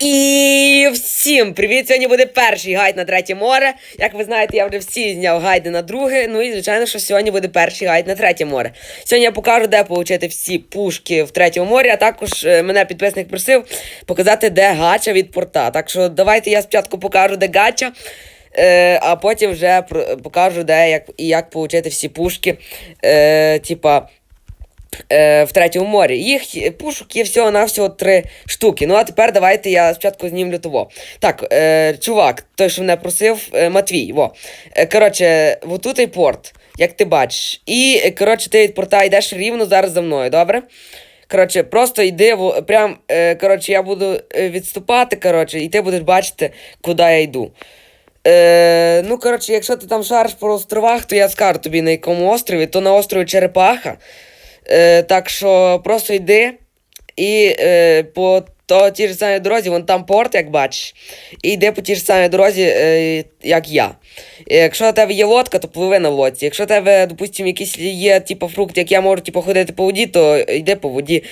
І всім привіт! Сьогодні буде перший гайд на третє море. Як ви знаєте, я вже всі зняв гайди на друге. Ну і звичайно, що сьогодні буде перший гайд на третє море. Сьогодні я покажу, де отримати всі пушки в третьому морі, а також е, мене підписник просив показати, де гача від порта. Так що давайте я спочатку покажу, де гача. Е, а потім вже покажу, де як, і як отримати всі пушки. Е, типа, е, в третьому морі. Їх пушок є всього на всього три штуки. Ну а тепер давайте я спочатку знімлю того. Так, е, чувак, той, що мене просив, е, Матвій. Во. Е, коротше, отут і порт, як ти бачиш. І коротше, ти від порта йдеш рівно зараз за мною, добре? Коротше, просто йди, прям, е, коротше, я буду е, відступати, коротше, і ти будеш бачити, куди я йду. Е, ну, коротше, якщо ти там шариш по островах, то я скажу тобі на якому острові, то на острові Черепаха. Е, так що просто йди і е, по то, тій ж самій дорозі, вон там порт, як бачиш, і йди по тій ж самій дорозі, е, як я. Якщо у тебе є лодка, то пливи на лодці. Якщо у тебе, допустимо, якісь є типу, фрукт, як я можу типу, ходити по воді, то йди по воді.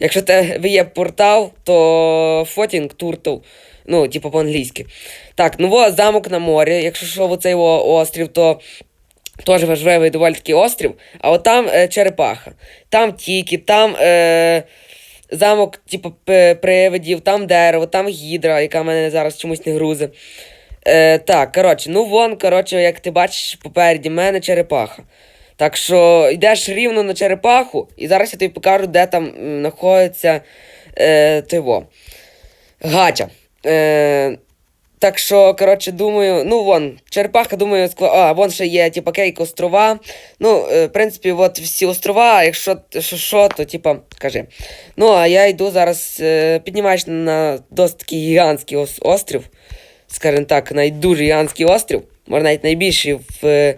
Якщо у тебе є портал, то фотінг туртл. Ну, типу по-англійськи. Так, ну во, замок на морі. Якщо що, оцей во, острів, то Теж важливий доволі такий острів, а от там е, черепаха. Там тіки, там е, замок, типу, привидів, там дерево, там гідра, яка мене зараз чомусь не грузе. Е, так, коротше, ну вон, коротше, як ти бачиш, попереді мене черепаха. Так що йдеш рівно на черепаху, і зараз я тобі покажу, де там знаходиться е, тиво. Гача. Е, так що, коротше, думаю, ну вон, черепаха, думаю, скла... а, вон ще є, типа, кейк острова. Ну, е, в принципі, от всі острова, якщо що, що то, типа, кажи. Ну, а я йду зараз, е, піднімаєш на досить такий гігантський острів. Скажімо так, най- дуже гігантський острів. Може, навіть найбільший в. е,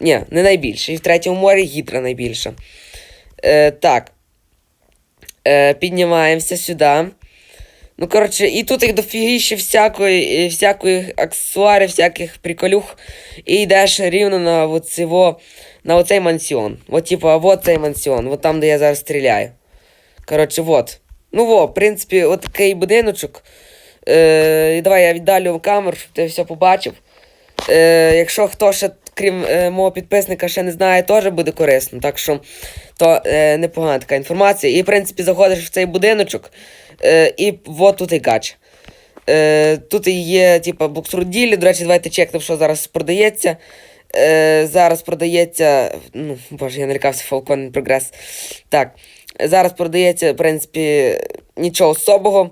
Ні, не найбільший. В третьому морі гідра найбільша. Е, так. Е, піднімаємося сюди. Ну, коротше, і тут їх дофігіще всякої, всякої аксесуарів, всяких приколюх. І йдеш рівно на оцього, на оцей мансіон. От, типа, вот цей мансіон, от там, де я зараз стріляю. Коротше, вот. Ну во, в принципі, от такий будиночок. Е, давай я віддалю камеру, щоб ти все побачив. Е, якщо хто ще, крім е, мого підписника, ще не знає, теж буде корисно. Так що то е, непогана така інформація. І, в принципі, заходиш в цей будиночок, е, і от тут і гач. Е, тут є, типа, буксурділі. До речі, давайте чекнемо, що зараз продається. Е, зараз продається. Ну, боже, я налякався Falcon Progress. Так. Зараз продається, в принципі, нічого особого.